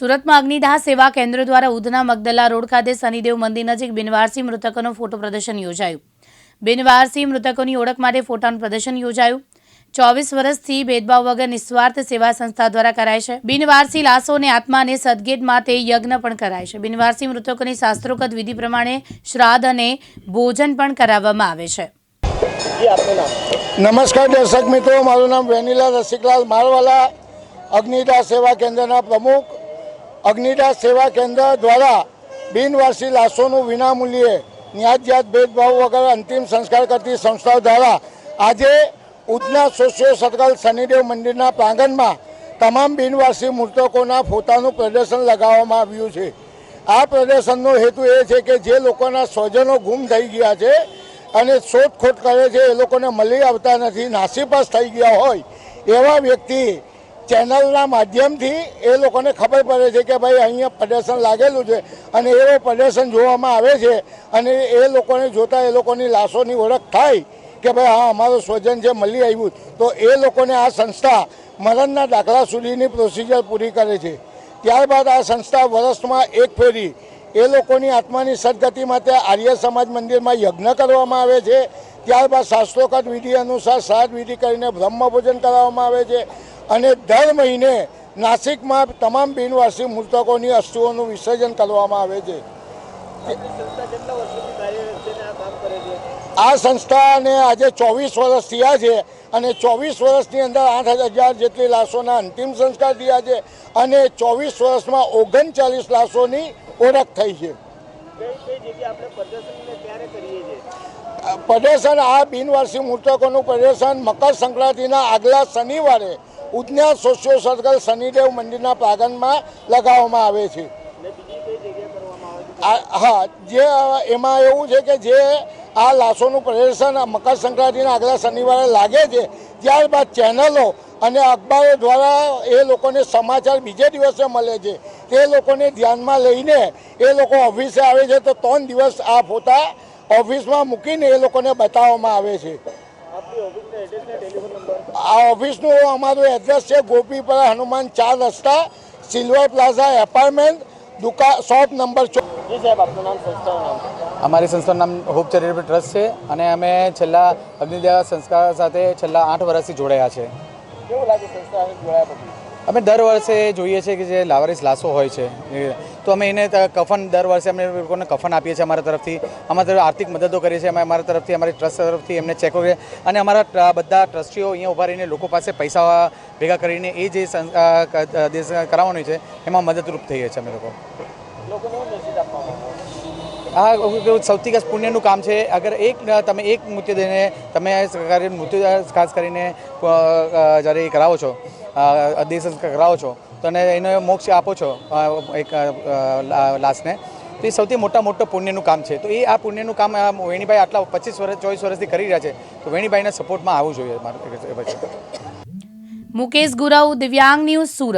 સુરતમાં અગ્નિદાહ સેવા કેન્દ્ર દ્વારા ઉધના મગદલા રોડ ખાતે શનિદેવ મંદિર નજીક બિનવારસી મૃતકોનું ફોટો પ્રદર્શન યોજાયું. બિનવારસી મૃતકોની ઓળખ માટે ફોટાનું પ્રદર્શન યોજાયું. ચોવીસ વર્ષથી ભેદભાવ વગર નિસ્વાર્થ સેવા સંસ્થા દ્વારા કરાય છે. બિનવારસી લાશોને આત્માને સદગેટ માટે યજ્ઞ પણ કરાય છે. બિનવારસી મૃતકોની શાસ્ત્રોગત વિધિ પ્રમાણે શ્રાદ્ધ અને ભોજન પણ કરાવવામાં આવે છે. જી આપનું નામ? નમસ્કાર દર્શક મિત્રો મારું નામ વેનીલા રસિકલાલ મારવાલા અગ્નિદાસ સેવા કેન્દ્રના પ્રમુખ. અગ્નિદાસ સેવા કેન્દ્ર દ્વારા બિનવારસી લાશોનું વિનામૂલ્યે ન્યાજ્યાત ભેદભાવ વગર અંતિમ સંસ્કાર કરતી સંસ્થાઓ દ્વારા આજે ઉધના સોશિયો સર્કલ શનિદેવ મંદિરના પ્રાંગણમાં તમામ બિનવારસી મૃતકોના ફોટાનું પ્રદર્શન લગાવવામાં આવ્યું છે. આ પ્રદર્શનનો હેતુ એ છે કે જે લોકોના સ્વજનો ગુમ થઈ ગયા છે અને શોધખોળ કરે છે, એ લોકોને મળી આવતા નથી, નાસીપાસ થઈ ગયા હોય એવા વ્યક્તિ ચેનલના માધ્યમથી એ લોકોને ખબર પડે છે કે ભાઈ અહીંયા પ્રદર્શન લાગેલું છે. અને એવો પ્રદર્શન જોવામાં આવે છે અને એ લોકોને જોતા એ લોકોની લાશોની ઓળખ થાય કે ભાઈ હા, અમારું સ્વજન છે મળી આવ્યું. તો એ લોકોને આ સંસ્થા મરણના દાખલા સુધીની પ્રોસિજર પૂરી કરે છે. ત્યારબાદ આ સંસ્થા વર્ષમાં એક ફેરી એ લોકોની આત્માની સદગતિ માટે આર્ય સમાજ મંદિરમાં યજ્ઞ કરવામાં આવે છે. ત્યારબાદ શાસ્ત્રોકત વિધિ અનુસાર સાત વિધિ કરીને બ્રહ્મભોજન કરાવવામાં આવે છે. અને દર મહિને નાસિકમાં તમામ બિનવાસી મૃતકોની અસ્થિઓનું વિસર્જન કરવામાં આવે છે. આ સંસ્થાને આજે ચોવીસ વર્ષ થયા છે અને ચોવીસ વર્ષની અંદર આઠ હજાર જેટલી લાશોના અંતિમ સંસ્કાર થયા છે અને ચોવીસ વર્ષમાં ઓગણચાલીસ લાશોની ઓળખ થઈ છે. પ્રદર્શન આ બિનવારસી મૃતકોનું પ્રદર્શન મકર સંક્રાંતિના આગલા શનિવારે ઉજ્ઞા સોશિયો સર્કલ શનિદેવ મંદિરના પ્રાંગણમાં લગાવવામાં આવે છે. હા, જે, એમાં એવું છે કે જે આ લાશોનું પ્રદર્શન મકર સંક્રાંતિના આગલા શનિવારે લાગે છે, ત્યારબાદ ચેનલો અને અખબારો દ્વારા એ લોકોને સમાચાર બીજે દિવસે મળે છે. તે લોકોને ધ્યાનમાં લઈને એ લોકો ઓફિસે આવે છે તો ત્રણ દિવસ આ ફોટા ઓફિસમાં મૂકીને એ લોકોને બતાવવામાં આવે છે. આ ઓફિસનું અમારું એડ્રેસ છે ગોપીપરા હનુમાન ચાર રસ્તા સિલ્વર પ્લાઝા એપાર્ટમેન્ટ દુકાન શોપ નંબર ચો જી સાહેબ આપનું નામ સંસ્થાનું નામ? અમારી સંસ્થાનું નામ હોપ ચેરિટેબલ ટ્રસ્ટ છે અને અમે છેલ્લા અગ્નિદેવા સંસ્કાર સાથે છેલ્લા આઠ વર્ષથી જોડાયા છે. કેવું લાગે સંસ્થા જોડાયા પછી? અમે દર વર્ષે જોઈએ છીએ કે જે લાવારીસ લાશો હોય છે એ તો અમે એને કફન દર વર્ષે અમે લોકોને કફન આપીએ છીએ અમારા તરફથી. અમારા તરફ આર્થિક મદદો કરીએ છીએ. અમે અમારા તરફથી અમારી ટ્રસ્ટ તરફથી એમને ચેકો કરીએ. અને અમારા બધા ટ્રસ્ટીઓ અહીંયા ઊભા રહીને લોકો પાસે પૈસા ભેગા કરીને એ જે કરાવવાનું છે એમાં મદદરૂપ થઈએ છીએ અમે લોકો. આ સૌથી ખાસ પુણ્યનું કામ છે અગર એક તમે એક મૃત્યુ દઈને તમે સરકારી મૃત્યુ ખાસ કરીને જ્યારે એ કરાવો છો દેહ સંસ્કાર કરાવો છો તો એનો મોક્ષ આપો છો એક લાસ્ટને તો એ સૌથી મોટા મોટું પુણ્યનું કામ છે. તો એ આ પુણ્યનું કામ વેણીભાઈ આટલા પચીસ વર્ષ ચોવીસ વર્ષથી કરી રહ્યા છે. તો વેણીભાઈના સપોર્ટમાં આવવું જોઈએ મુકેશ ગુરવ, દિવ્યાંગ ન્યૂઝ સુરત.